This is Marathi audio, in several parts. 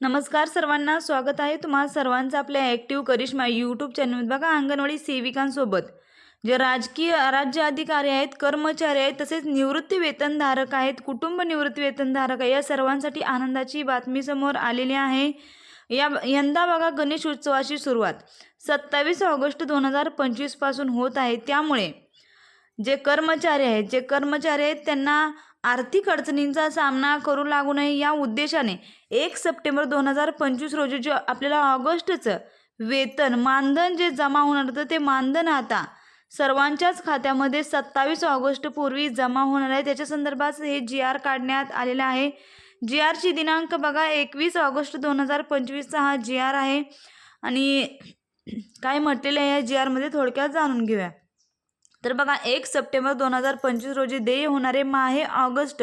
नमस्कार सर्वांना स्वागत आहे तुम्हा सर्वांचं आपल्या ॲक्टिव्ह करिश्मा यूट्यूब चॅनल बघा अंगणवाडी सेविकांसोबत. जे राजकीय राज्य अधिकारी आहेत कर्मचारी आहेत तसेच निवृत्ती वेतनधारक आहेत कुटुंब निवृत्ती वेतनधारक आहे या सर्वांसाठी आनंदाची बातमी समोर आलेली आहे. या यंदा बघा गणेश उत्सवाची सुरुवात. सत्तावीस ऑगस्ट दोन हजार पंचवीसपासून होत आहे. त्यामुळे जे कर्मचारी आहेत जे कर्मचारी आहेत त्यांना आर्थिक अडचणींचा सामना करू लागू नये या उद्देशाने एक सप्टेंबर दोन हजार पंचवीस रोजी जे आपल्याला ऑगस्टचं वेतन मानधन जे जमा होणार होतं ते मानधन आता सर्वांच्याच खात्यामध्ये सत्तावीस ऑगस्टपूर्वी जमा होणार आहे. त्याच्या संदर्भात हे जी आर काढण्यात आलेलं आहे. जी आरची दिनांक बघा एकवीस ऑगस्ट दोन हजार पंचवीसचा हा जी आर आहे. आणि काय म्हटलेलं आहे या जी आरमध्ये थोडक्यात जाणून घेऊया. तर बघा एक सप्टेंबर दोन हजार पंचवीस रोजी देय होणारे माहे ऑगस्ट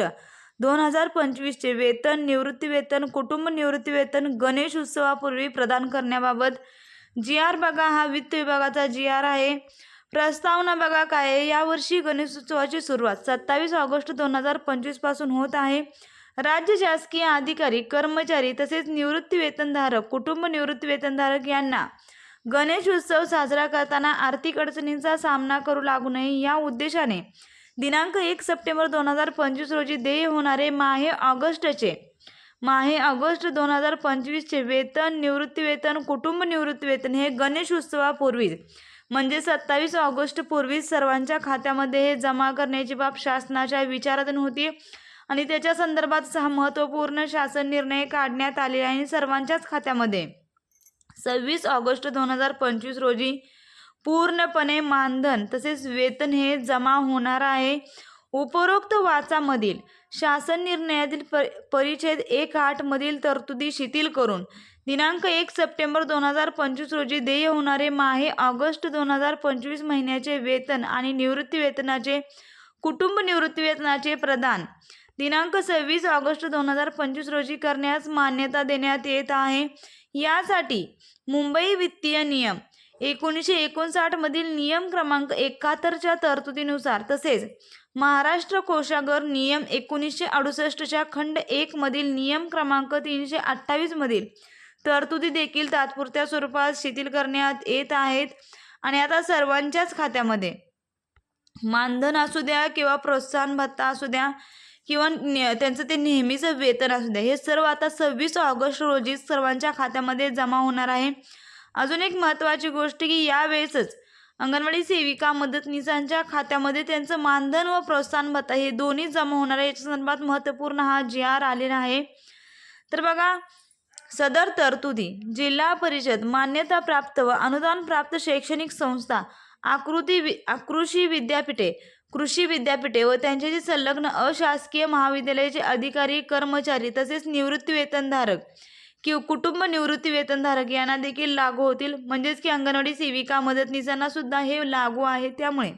दोन हजार पंचवीसचे वेतन निवृत्ती वेतन कुटुंब निवृत्ती वेतन गणेश उत्सवापूर्वी प्रदान करण्याबाबत जी आर बघा हा वित्त विभागाचा जी आर आहे. प्रस्तावना बघा काय आहे. यावर्षी गणेश उत्सवाची सुरुवात सत्तावीस ऑगस्ट दोन हजार पंचवीसपासून होत आहे. राज्य शासकीय अधिकारी कर्मचारी तसेच निवृत्ती वेतनधारक कुटुंब निवृत्ती वेतनधारक यांना गणेश उत्सव साजरा करताना आर्थिक अडचणींचा सामना करू लागू नये या उद्देशाने दिनांक एक सप्टेंबर दोन हजार पंचवीस रोजी देय होणारे माहे ऑगस्टचे. माहे ऑगस्ट दोन हजार पंचवीसचे वेतन निवृत्तीवेतन कुटुंब निवृत्तीवेतन हे गणेश उत्सवापूर्वीच म्हणजे सत्तावीस ऑगस्ट पूर्वीच सर्वांच्या खात्यामध्ये हे जमा करण्याची बाब शासनाच्या विचारातून होती आणि त्याच्या संदर्भात सहा महत्त्वपूर्ण शासन निर्णय काढण्यात आले आणि सर्वांच्याच खात्यामध्ये. सव्वीस ऑगस्ट दोन हजार पंचवीस रोजी पूर्णपणे मानधन तसेच वेतन हे जमा होणार आहे. उपरोक्त वाचामधील शासन निर्णयातील प परिच्छेद एक आठमधील तरतुदी शिथिल करून दिनांक एक सप्टेंबर दोन हजार पंचवीस रोजी देय होणारे माहे ऑगस्ट दोन हजार पंचवीस महिन्याचे वेतन आणि निवृत्ती वेतनाचे कुटुंब निवृत्ती वेतनाचे प्रदान दिनांक सव्वीस ऑगस्ट दोन हजार पंचवीस रोजी करण्यास मान्यता देण्यात येत आहे. यासाठी मुंबई वित्तीय नियम एकोणीसशे एकोणसाठमधील नियम क्रमांक एकाहत्तरच्या तरतुदीनुसार तसेच महाराष्ट्र कोशागर नियम एकोणीसशे अडुसष्टच्या खंड एकमधील नियम क्रमांक तीनशे अठ्ठावीसमधील तरतुदी देखील तात्पुरत्या स्वरूपात शिथिल करण्यात येत आहेत. आणि आता सर्वांच्याच खात्यामध्ये मानधन असू द्या किंवा प्रोत्साहन भत्ता असू द्या किंवा त्यांचं ते नेहमीचं वेतन असू द्या. हे सर्व आता सव्वीस ऑगस्ट रोजी सर्वांच्या खात्यामध्ये जमा होणार आहे. अजून एक महत्त्वाची गोष्ट की यावेळेसच अंगणवाडी सेविका मदतनीसांच्या खात्यामध्ये त्यांचं मानधन व प्रोत्साहन भत्ता हे दोन्ही जमा होणार आहे. याच्या संदर्भात महत्त्वपूर्ण हा जी आर आलेला आहे. तर बघा सदर तरतुदी जिल्हा परिषद मान्यता प्राप्त व अनुदान प्राप्त शैक्षणिक संस्था आकृती वि आकृषी विद्यापीठे कृषी विद्यापीठे व त्यांच्याशी संलग्न अशासकीय महाविद्यालयाचे अधिकारी कर्मचारी तसेच निवृत्ती वेतनधारक किंवा कुटुंब निवृत्ती वेतनधारक यांना देखील लागू होतील. म्हणजेच की अंगणवाडी सेविका मदतनीसांना सुद्धा हे लागू आहे. त्यामुळे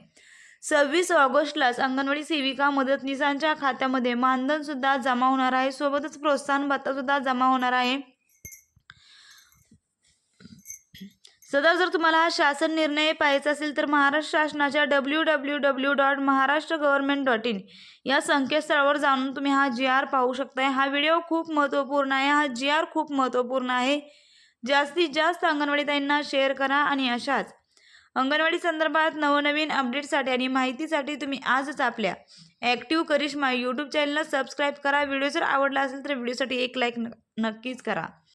सव्वीस ऑगस्टलाच अंगणवाडी सेविका मदतनीसांच्या खात्यामध्ये मानधनसुद्धा जमा होणार आहे. सोबतच प्रोत्साहन भत्तासुद्धा जमा होणार आहे. सदा जर तुम्हाला हा शासन निर्णय पाहायचा असेल तर महाराष्ट्र शासनाच्या W W W dot Maharashtra government dot in या संकेतस्थळावर जाणून तुम्ही हा जी आर पाहू शकताय. हा व्हिडिओ खूप महत्त्वपूर्ण आहे. हा जी आर खूप महत्त्वपूर्ण आहे. जास्तीत जास्त अंगणवाडी ताईंना शेअर करा आणि अशाच. अंगणवाडी संदर्भात नवनवीन अपडेटसाठी आणि माहितीसाठी तुम्ही आजच आपल्या ॲक्टिव्ह करिश्मा यूट्यूब चॅनलला सबस्क्राईब करा. व्हिडिओ जर आवडला असेल तर व्हिडिओसाठी एक लाईक नक्कीच करा.